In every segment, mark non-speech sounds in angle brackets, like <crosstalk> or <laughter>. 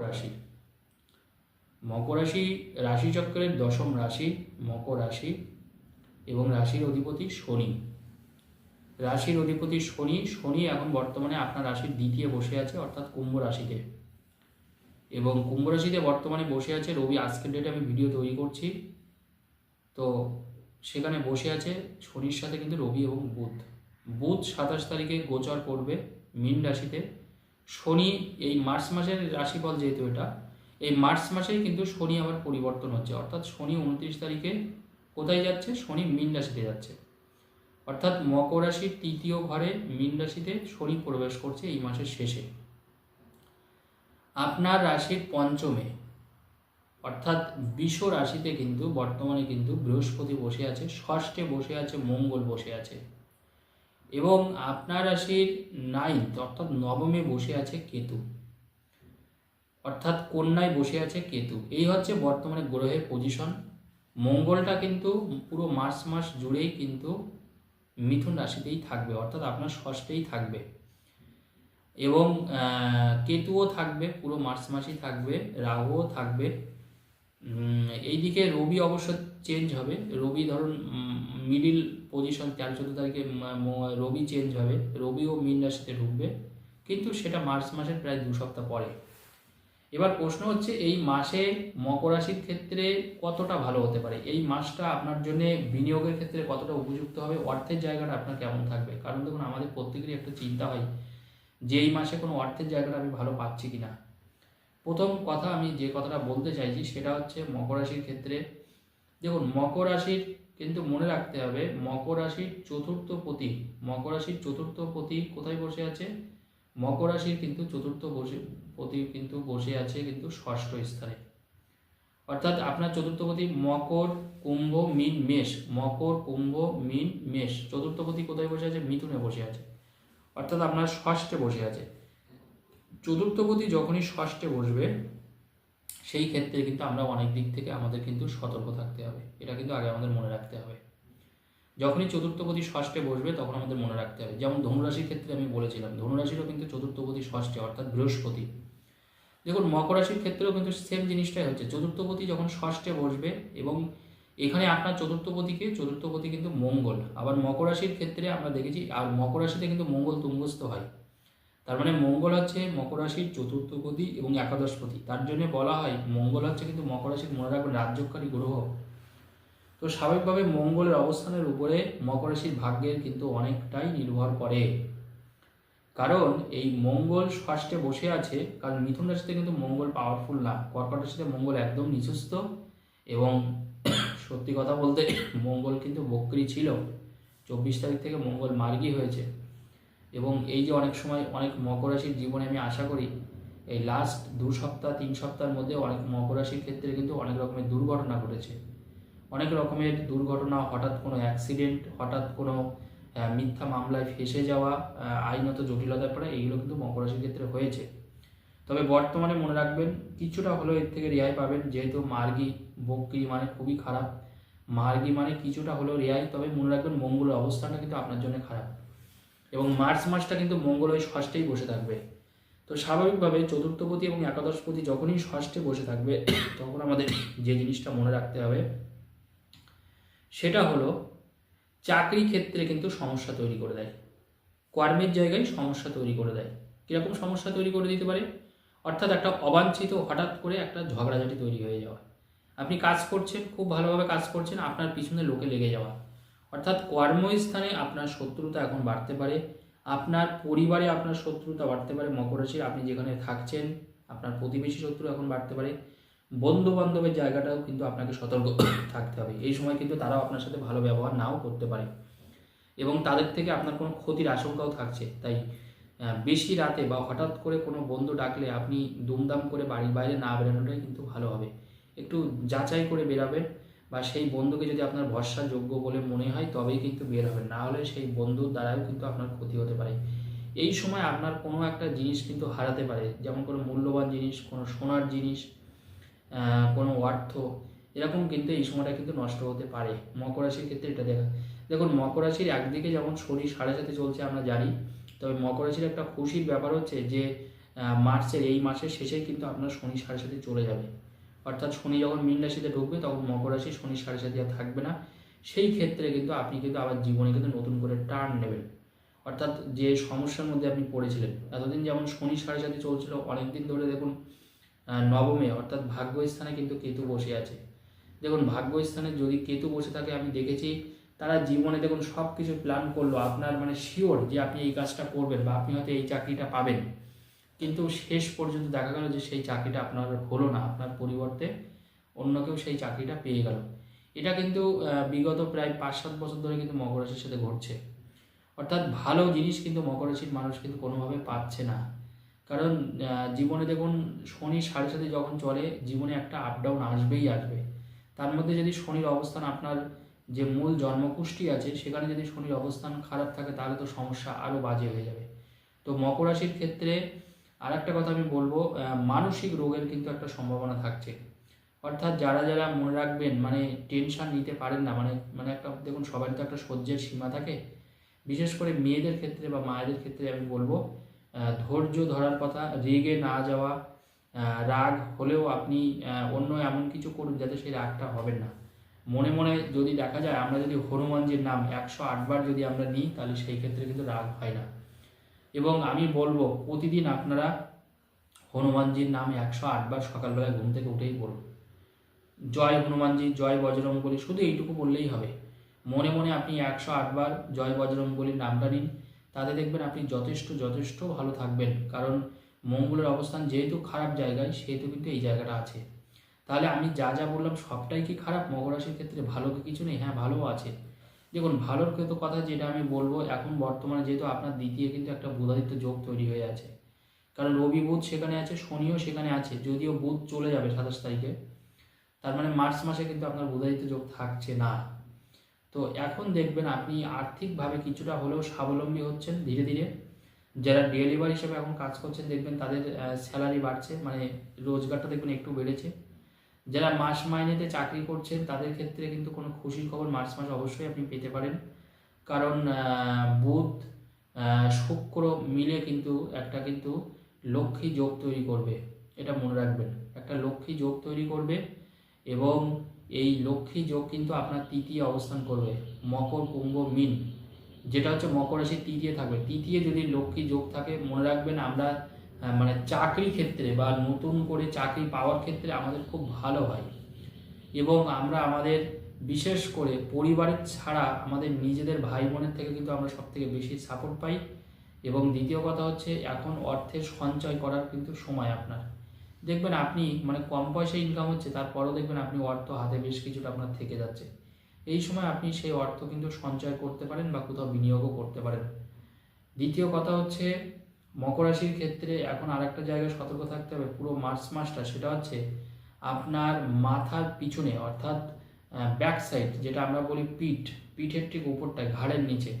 রাশি। মকর রাশি রাশিচক্রের দশম রাশি, মকর রাশি এবং রাশির অধিপতি শনি। রাশির অধিপতি শনি শনি এখন বর্তমানে আপনার রাশির দ্বিতীয় বসে আছে, অর্থাৎ কুম্ভ রাশিতে। এবং কুম্ভ রাশিতে বর্তমানে বসে আছে রবি, আজকের ডেটে আমি ভিডিও তৈরি করছি। তো সেখানে বসে আছে শনির সাথে কিন্তু রবি এবং বুধ। বুধ সাতাশ তারিখে গোচর করবে মীন রাশিতে। শনি, এই মার্চ মাসের রাশিফল যেহেতু এটা, এই মার্চ মাসেই কিন্তু শনি আবার পরিবর্তন হচ্ছে। অর্থাৎ শনি উনত্রিশ তারিখে কোথায় যাচ্ছে? শনি মীন রাশিতে যাচ্ছে। অর্থাৎ মকর রাশির তৃতীয় ঘরে মীন রাশিতে শনি প্রবেশ করছে এই মাসের শেষে। আপনার রাশির পঞ্চমে, অর্থাৎ বিষ রাশিতে কিন্তু বর্তমানে কিন্তু বৃহস্পতি বসে আছে, ষষ্ঠে বসে আছে, মঙ্গল বসে আছে। এবং আপনার রাশির নাইন্থ অর্থাৎ নবমে বসে আছে কেতু। অর্থাৎ কন্যায় বসে আছে কেতু। এই হচ্ছে বর্তমানে গ্রহের পজিশন মঙ্গলটা কিন্তু পুরো মার্চ মাস জুড়েই কিন্তু মিথুন রাশিতেই থাকবে, অর্থাৎ আপনার ষষ্ঠেই থাকবে। এবং কেতুও থাকবে, পুরো মার্চ মাসই থাকবে, রাহুও থাকবে। এইদিকে রবি অবশ্য চেঞ্জ হবে। রবি ধরুন মিডিল পজিশন তেরো চোদ্দ তারিখে রবি চেঞ্জ হবে। রবিও মীন রাশিতে ঢুকবে, কিন্তু সেটা মার্চ মাসের প্রায় দু সপ্তাহ পরে। এবার প্রশ্ন হচ্ছে, এই মাসে মকর রাশির ক্ষেত্রে কতটা ভালো হতে পারে? এই মাসটা আপনার জন্য বিনিয়োগের ক্ষেত্রে কতটা উপযুক্ত হবে? অর্থের জায়গাটা আপনার কেমন থাকবে? কারণ দেখুন, আমাদের প্রত্যেকেরই একটা চিন্তা হয় যে এই মাসে কোনো অর্থের জায়গাটা আমি ভালো পাচ্ছি কিনা। প্রথম কথা আমি যে কথাটা বলতে চাইছি, সেটা হচ্ছে মকর রাশির ক্ষেত্রে, দেখুন, মকর রাশির কিন্তু মনে রাখতে হবে, মকর রাশির চতুর্থ পতি, মকর রাশির চতুর্থ পতি কোথায় বসে আছে? মকর রাশির কিন্তু চতুর্থ বসে পতি কিন্তু বসে আছে কিন্তু ষষ্ঠ স্থানে। অর্থাৎ আপনার চতুর্থপতি মকর, কুম্ভ, মিন, মেষ, মকর, কুম্ভ, মিন, মেষ, চতুর্থ চতুর্থপতি কোথায় বসে আছে? মিথুনে বসে আছে। অর্থাৎ আপনার ষষ্ঠে বসে আছে। চতুর্থ চতুর্থপতি যখনই ষষ্ঠে বসবে সেই ক্ষেত্রে কিন্তু আমরা অনেক দিক থেকে আমাদের কিন্তু সতর্ক থাকতে হবে। এটা কিন্তু আগে আমাদের মনে রাখতে হবে। যখনই চতুর্থপতি ষষ্ঠে বসবে, তখন আমাদের মনে রাখতে হবে। যেমন ধনুরাশির ক্ষেত্রে আমি বলেছিলাম, ধনুরাশিরও কিন্তু চতুর্থপতি ষষ্ঠে, অর্থাৎ বৃহস্পতি। দেখুন, মকর রাশির ক্ষেত্রেও কিন্তু সেম জিনিসটাই হচ্ছে। চতুর্থপতি যখন ষষ্ঠে বসবে এবং এখানে আপনার চতুর্থপতিকে চতুর্থপতি কিন্তু মঙ্গল। আবার মকর রাশির ক্ষেত্রে আমরা দেখেছি, আর মকর রাশিতে কিন্তু মঙ্গল তুঙ্গস্থ হয়। তার মানে মঙ্গল হচ্ছে মকর রাশির চতুর্থপতি এবং একাদশপতি তার জন্য বলা হয়, মঙ্গল হচ্ছে কিন্তু মকর রাশির মনে রাখবেন রাজ্যকারী গ্রহ। তো স্বাভাবিকভাবে মঙ্গলের অবস্থানের উপরে মকর রাশির ভাগ্যের কিন্তু অনেকটাই নির্ভর করে। কারণ এই মঙ্গল ষষ্ঠে বসে আছে, কারণ মিথুন রাশিতে কিন্তু মঙ্গল পাওয়ারফুল না। কর্কট রাশিতে মঙ্গল একদম নিচুস্থ এবং সত্যি কথা বলতে মঙ্গল কিন্তু বক্রি ছিল। চব্বিশ তারিখ থেকে মঙ্গল মার্গী হয়েছে। এবং এই যে অনেক সময় অনেক মকর রাশির জীবনে আমি আশা করি, এই লাস্ট দু সপ্তাহ, তিন সপ্তাহের মধ্যে অনেক মকর রাশির ক্ষেত্রে কিন্তু অনেক রকমের দুর্ঘটনা ঘটেছে। অনেক রকমের দুর্ঘটনা, হঠাৎ কোনো অ্যাক্সিডেন্ট হঠাৎ কোনো মিথ্যা মামলায় ফেসে যাওয়া আইনত জটিলতার পরে এইগুলো কিন্তু মকর রাশির ক্ষেত্রে হয়েছে। তবে বর্তমানে মনে রাখবেন, কিছুটা হলেও এর থেকে রেহাই পাবেন, যেহেতু মার্গি বক্রি মানে খুবই খারাপ। মার্গি মানে কিছুটা হলেও রেহাই, তবে মনে রাখবেন মঙ্গলের অবস্থানটা কিন্তু আপনার জন্য খারাপ। এবং মার্চ মাসটা কিন্তু মঙ্গল ওই ষষ্ঠেই বসে থাকবে। তো স্বাভাবিকভাবে চতুর্থপতি এবং একাদশপতি যখনই ষষ্ঠে বসে থাকবে, তখন আমাদের যে জিনিসটা মনে রাখতে হবে, সেটা হলো চাকরি ক্ষেত্রে কিন্তু সমস্যা তৈরি করে দেয়। কর্মের জায়গায় সমস্যা তৈরি করে দেয়। কীরকম সমস্যা তৈরি করে দিতে পারে? অর্থাৎ একটা অবাঞ্ছিত হঠাৎ করে একটা ঝগড়াঝাটি তৈরি হয়ে যাওয়া। আপনি কাজ করছেন, খুব ভালোভাবে কাজ করছেন, আপনার পিছনে লোকে লেগে যাওয়া। অর্থাৎ কর্মস্থানে আপনার শত্রুতা এখন বাড়তে পারে, আপনার পরিবারে আপনার শত্রুতা বাড়তে পারে মকর রাশির আপনি যেখানে থাকছেন, আপনার প্রতিবেশী শত্রু এখন বাড়তে পারে বন্ধু বান্ধবের জায়গাটাও কিন্তু আপনাকে সতর্ক <coughs> থাকতে হবে। এই সময় কিন্তু তারাও আপনার সাথে ভালো ব্যবহার নাও করতে পারে। এবং তাদের থেকে আপনার কোনো ক্ষতির আশঙ্কাও থাকছে। তাই বেশি রাতে বা হঠাৎ করে কোনো বন্ধু ডাকলে আপনি দুমদাম করে বাড়ির বাইরে না বেরোনোটাই কিন্তু ভালো হবে। একটু যাচাই করে বেরাবেন। বা সেই বন্ধুকে যদি আপনার ভরসাযোগ্য বলে মনে হয়, তবেই কিন্তু বের হবেন। না হলে সেই বন্ধুর দ্বারাও কিন্তু আপনার ক্ষতি হতে পারে। এই সময় আপনার কোনো একটা জিনিস কিন্তু হারাতে পারে। যেমন কোনো মূল্যবান জিনিস, কোনো সোনার জিনিস কোনো অর্থ, এরকম কিন্তু এই সময়টা কিন্তু নষ্ট হতে পারে। মকর রাশির ক্ষেত্রে এটা দেখা, দেখুন, মকর রাশির একদিকে যেমন শরীর সাড়ে সাথে চলছে আমরা জানি, তবে মকর রাশির একটা খুশির ব্যাপার হচ্ছে যে মার্চের এই মাসের শেষেই কিন্তু আপনার শনি সাড়ে সাথে চলে যাবে। অর্থাৎ শনি যখন মীন রাশিতে ঢুকবে, তখন মকর রাশি শনি সাড়ে সাথে থাকবে না। সেই ক্ষেত্রে কিন্তু আপনি কিন্তু আবার জীবনে কিন্তু নতুন করে টার্ন নেবেন। অর্থাৎ যে সমস্যার মধ্যে আপনি পড়েছিলেন, এতদিন যেমন শনি সাড়ে সাথে চলছিল, অনেকদিন ধরে দেখুন নবমে, অর্থাৎ ভাগ্যস্থানে কিন্তু কেতু বসে আছে। দেখুন, ভাগ্যস্থানে যদি কেতু বসে থাকে, আমি দেখেছি তারা জীবনে দেখুন সব কিছু প্ল্যান করল। আপনার মানে শিওর যে আপনি এই কাজটা করবেন বা আপনি হয়তো এই চাকরিটা পাবেন। কিন্তু শেষ পর্যন্ত দেখা গেল যে সেই চাকরিটা আপনার হলো না, আপনার পরিবর্তে অন্য কেউ সেই চাকরিটা পেয়ে গেল। এটা কিন্তু বিগত প্রায় পাঁচ সাত বছর ধরে কিন্তু মকর রাশির সাথে ঘটছে। অর্থাৎ ভালো জিনিস কিন্তু মকর রাশির মানুষ কিন্তু কোনোভাবে পাচ্ছে না। কারণ জীবনে দেখুন, শনি সাড়ে সাথে যখন চলে, জীবনে একটা আপ ডাউন আসবেই আসবে। তার মধ্যে যদি শনির অবস্থান আপনার যে মূল জন্মকুষ্টি আছে, সেখানে যদি শনির অবস্থান খারাপ থাকে, তাহলে তো সমস্যা আরও বাজে হয়ে যাবে। তো মকর রাশির ক্ষেত্রে আর একটা কথা আমি বলব মানসিক রোগের কিন্তু একটা সম্ভাবনা থাকছে। অর্থাৎ যারা যারা মনে রাখবেন মানে টেনশন নিতে পারেন না মানে মানে একটা, দেখুন সবারই তো একটা সহ্যের সীমা থাকে। বিশেষ করে মেয়েদের ক্ষেত্রে বা মায়েদের ক্ষেত্রে আমি বলব ধৈর্য ধরার কথা, রেগে না যাওয়া রাগ হলেও আপনি অন্য এমন কিছু করুন যাতে সেই রাগটা হবেন না। মনে মনে যদি দেখা যায়, আমরা যদি হনুমানজির নাম একশো আটবার যদি আমরা নিই, তাহলে সেই ক্ষেত্রে কিন্তু রাগ হয় না। এবং আমি বলব, প্রতিদিন আপনারা হনুমানজির নাম একশো আটবার সকালবেলা ঘুম থেকে উঠেই বলুন জয় হনুমানজি, জয় বজরং বলি শুধু এইটুকু বললেই হবে। মনে মনে আপনি একশো আটবার জয় বজরং বলির নামটা নিন। তাতে দেখবেন আপনি যথেষ্ট যথেষ্ট ভালো থাকবেন। কারণ মঙ্গলের অবস্থান যেহেতু খারাপ জায়গায়, সেহেতু কিন্তু এই জায়গাটা আছে। তাহলে আমি যা যা বললাম সবটাই কি খারাপ? মকর রাশির ক্ষেত্রে ভালো কিছু নেই? হ্যাঁ ভালো আছে। দেখুন, ভালোর কিন্তু কথা যেটা আমি বলব, এখন বর্তমানে যেহেতু আপনার দ্বিতীয় কিন্তু একটা বুধাদিত্য যোগ তৈরি হয়ে আছে। কারণ রবি বুধ সেখানে আছে, শনিও সেখানে আছে, যদিও বুধ চলে যাবে সাতাশ তারিখে। তার মানে মার্চ মাসে কিন্তু আপনার বুধাদিত্য যোগ থাকছে না। তো এখন দেখবেন আপনি আর্থিকভাবে কিছুটা হলেও স্বাবলম্বী হচ্ছেন ধীরে ধীরে। যারা ডেলিভারি হিসেবে এখন কাজ করছেন, দেখবেন তাদের স্যালারি বাড়ছে মানে রোজগারটা দেখবেন একটু বেড়েছে। যারা মাস মাইনেতে চাকরি করছেন, তাদের ক্ষেত্রে কিন্তু কোনো খুশির খবর মার্চ মাসে অবশ্যই আপনি পেতে পারেন। কারণ বুধ শুক্র মিলে কিন্তু একটা কিন্তু লক্ষ্মী যোগ তৈরি করবে। এটা মনে রাখবেন। একটা লক্ষ্মী যোগ তৈরি করবে এবং এই লক্ষ্মী যোগ কিন্তু আপনার তৃতীয় অবস্থান করবে। মকর, কুম্ভ, মিন। যেটা হচ্ছে মকর রাশির তৃতীয় থাকবে। তৃতীয় যদি লক্ষ্মী যোগ থাকে, মনে রাখবেন আমরা মানে চাকরি ক্ষেত্রে বা নতুন করে চাকরি পাওয়ার ক্ষেত্রে আমাদের খুব ভালো হয়। এবং আমরা আমাদের, বিশেষ করে পরিবারের ছাড়া আমাদের নিজেদের ভাই বোনের থেকে কিন্তু আমরা সব থেকে বেশি সাপোর্ট পাই। এবং দ্বিতীয় কথা হচ্ছে, এখন অর্থের সঞ্চয় করার কিন্তু সময় আপনার। দেখবেন আপনি মানে কম পয়সা ইনকাম হচ্ছে, তারপরেও দেখবেন আপনি অর্থ হাতে বেশ কিছুটা আপনার থেকে যাচ্ছে। এই সময় আপনি সেই অর্থ কিন্তু সঞ্চয় করতে পারেন বা কোথাও বিনিয়োগও করতে পারেন। দ্বিতীয় কথা হচ্ছে মকর রাশির ক্ষেত্রে এখন আরেকটা জায়গায় সতর্ক থাকতে হবে। পুরো মার্চ মাসটা সেটা হচ্ছে আপনার মাথার পিছনে, অর্থাৎ ব্যাক সাইড যেটা আমরা বলি পিঠ। পিঠের ঠিক উপরটায় ঘাড়ের নিচে।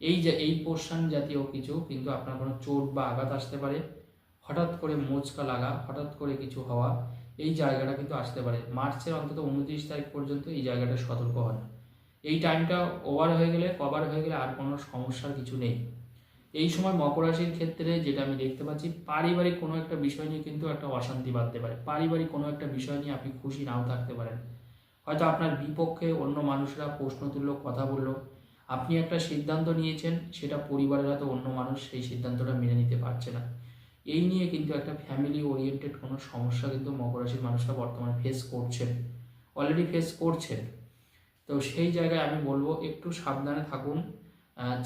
এই যে, এই পোর্শন জাতীয় কিছু কিন্তু আপনার কোনো চোট বা আঘাত আসতে পারে। হঠাৎ করে মোচকা লাগা, হঠাৎ করে কিছু হওয়া, এই জায়গাটা কিন্তু আসতে পারে। মার্চের অন্তত উনত্রিশ তারিখ পর্যন্ত এই জায়গাটা সতর্ক হন। এই টাইমটা ওভার হয়ে গেলে কভার হয়ে গেলে আর কোনো সমস্যার কিছু নেই। এই সময় মকর রাশির ক্ষেত্রে যেটা আমি দেখতে পাচ্ছি, পারিবারিক কোনো একটা বিষয় নিয়ে কিন্তু একটা অশান্তি বাঁধতে পারে। পারিবারিক কোনো একটা বিষয় নিয়ে আপনি খুশি নাও থাকতে পারেন। হয়তো আপনার বিপক্ষে অন্য মানুষরা প্রশ্ন তুললো কথা বলল। আপনি একটা সিদ্ধান্ত নিয়েছেন, সেটা পরিবারের হয়তো অন্য মানুষ সেই সিদ্ধান্তটা মেনে নিতে পারছে না। এই নিয়ে কিন্তু একটা ফ্যামিলি ওরিয়েন্টেড কোনো সমস্যা কিন্তু মকর রাশির মানুষরা বর্তমানে ফেস করছেন। অলরেডি ফেস করছেন। তো সেই জায়গায় আমি বলব, একটু সাবধানে থাকুন।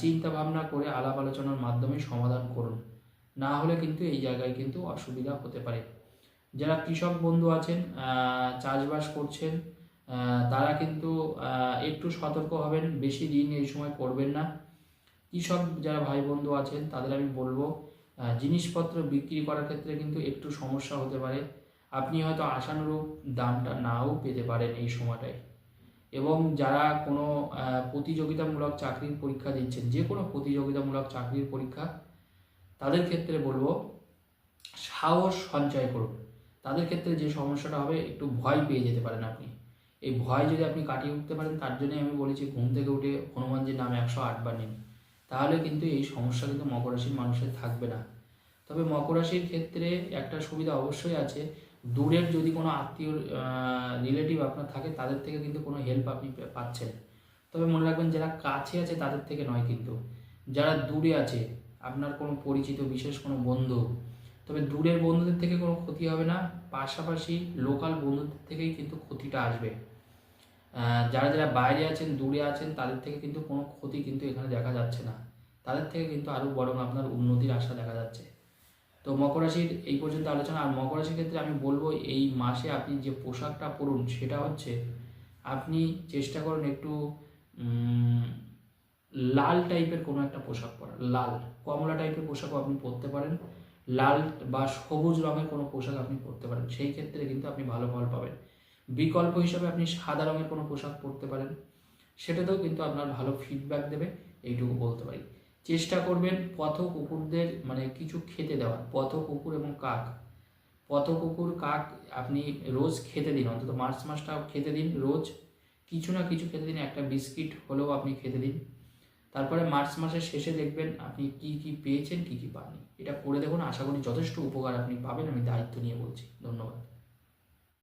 চিন্তা ভাবনা করে আলাপ আলোচনার মাধ্যমে সমাধান করুন। না হলে কিন্তু এই জায়গায় কিন্তু অসুবিধা হতে পারে। যারা কৃষক বন্ধু আছেন চাষবাস করছেন তারা কিন্তু একটু সতর্ক হবেন, বেশি ঋণ এই সময় করবেন না। কৃষক যারা ভাই বন্ধু আছেন, তাদের আমি বলব জিনিসপত্র বিক্রি করার ক্ষেত্রে কিন্তু একটু সমস্যা হতে পারে। আপনি হয়তো আশানুরূপ দামটা নাও পেতে পারেন এই সময়টায়। এবং যারা কোনো প্রতিযোগিতামূলক চাকরির পরীক্ষা দিচ্ছেন, যে কোনো প্রতিযোগিতামূলক চাকরির পরীক্ষা, তাদের ক্ষেত্রে বলব, সাহস সঞ্চয় করুন। তাদের ক্ষেত্রে যে সমস্যাটা হবে, একটু ভয় পেয়ে যেতে পারেন আপনি। এই ভয় যদি আপনি কাটিয়ে উঠতে পারেন, তার জন্যই আমি বলেছি, ঘুম থেকে উঠে হনুমানজির নাম একশো আটবার নিন। তাহলে কিন্তু এই সমস্যা কিন্তু মকর রাশির মানুষের থাকবে না। তবে মকর রাশির ক্ষেত্রে একটা সুবিধা অবশ্যই আছে দূরের যদি কোনো আত্মীয় রিলেটিভ আপনার থাকে, তাদের থেকে কিন্তু কোনো হেল্প আপনি পাচ্ছেন। তবে মনে রাখবেন যারা কাছে আছে, তাদের থেকে নয় কিন্তু। যারা দূরে আছে, আপনার কোনো পরিচিত, বিশেষ কোনো বন্ধু, তবে দূরের বন্ধুদের থেকে কোনো ক্ষতি হবে না। পাশাপাশি লোকাল বন্ধুদের থেকেই কিন্তু ক্ষতিটা আসবে। যারা যারা বাইরে আছেন, দূরে আছেন, তাদের থেকে কিন্তু কোনো ক্ষতি কিন্তু এখানে দেখা যাচ্ছে না। তাদের থেকে কিন্তু আরও বরং আপনার উন্নতির আশা দেখা যাচ্ছে। তো মকর রাশির এই পর্যন্ত আলোচনা। আর মকর রাশির ক্ষেত্রে আমি বলব, এই মাসে আপনি যে পোশাকটা পরুন, সেটা হচ্ছে আপনি চেষ্টা করুন একটু লাল টাইপের কোনো একটা পোশাক পরার লাল, কমলা টাইপের পোশাকও আপনি পরতে পারেন। লাল বা সবুজ রঙের কোনো পোশাক আপনি পরতে পারেন। সেই ক্ষেত্রে কিন্তু আপনি ভালো ফল পাবেন। বিকল্প হিসাবে আপনি সাদা রঙের কোনো পোশাক পরতে পারেন। সেটাতেও কিন্তু আপনার ভালো ফিডব্যাক দেবে, এইটুকু বলতে পারি। চেষ্টা করবেন পথ কুকুরদের মানে কিছু খেতে দেওয়ার। পথ কুকুর এবং কাক। পথ কুকুর, কাক আপনি রোজ খেতে দিন, অন্তত মার্চ মাসটা খেতে দিন, রোজ কিছু না কিছু খেতে দিন, একটা বিস্কিট হলেও আপনি খেতে দিন। তারপরে মার্চ মাসের শেষে দেখবেন আপনি কি কি পেয়েছেন, কি কি পাননি। এটা করে দেখুন, আশা করি যথেষ্ট উপকার আপনি পাবেন, আমি দায়িত্ব নিয়ে বলছি। ধন্যবাদ।